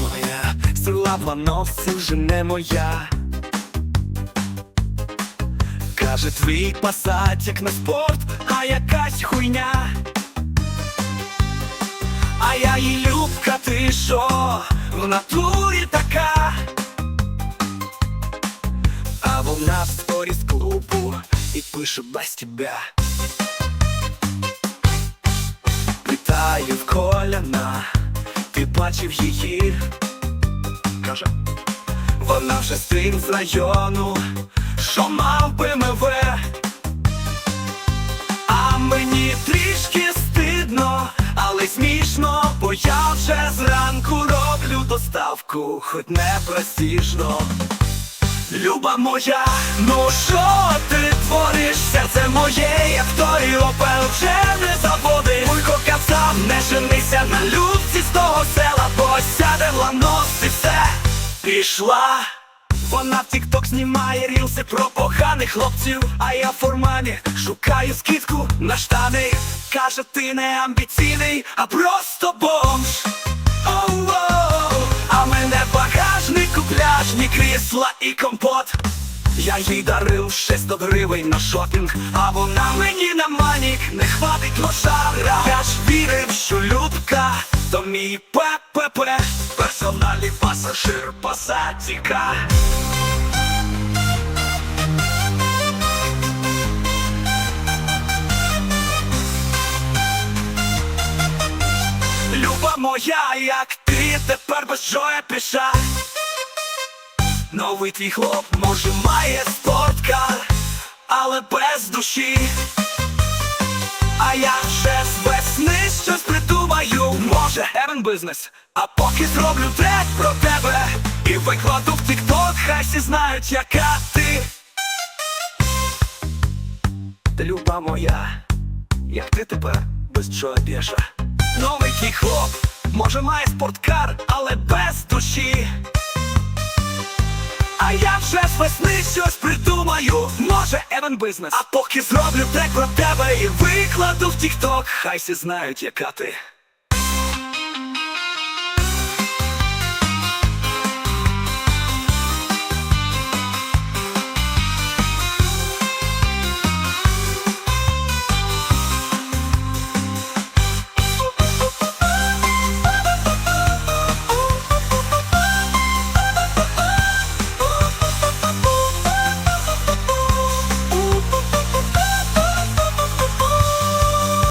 моя, слава носі вже не моя. Каже, твій пасать як на спорт, а якась хуйня. А я їй любка, ти що, в натурі така. А вона в сторіс клубу і пише без тебе. Питаю в коляна, бачив її? Каже, вона вже тим з району, що мав БМВ. А мені трішки стидно, але смішно, бо я вже зранку роблю доставку, хоч не престижно. Люба моя, ну що ти твориш? Серце моє, як той опел вже не заводить Вуйко казав, не женися на любці пішла. Вона в тік-ток знімає рілси про поганих хлопців, а я в формані шукаю скидку на штани. Каже, ти не амбіційний, а просто бомж. Оу-оу, а мене багажнику пляжні крісла і компот. Я їй дарив 600 гривень на шопінг, а вона мені на манік не хватить лошара. Я ж вірив, що Любка, то мій ППП, персональний пасажир пасатіка. Люба моя, як ти тепер без Джоя піша. Новий твій хлоп, може, має спорткар, але без душі. А я може, бізнес. А поки зроблю трек про тебе і викладу в тікток, хай всі знають, яка ти. Та люба моя, як ти тепер без Джоя Біша. Новий твій хлоп, може має спорткар, але без душі. А я вже з весни щось придумаю, може евен бізнес. А поки зроблю трек про тебе і викладу в тікток, хай всі знають, яка ти.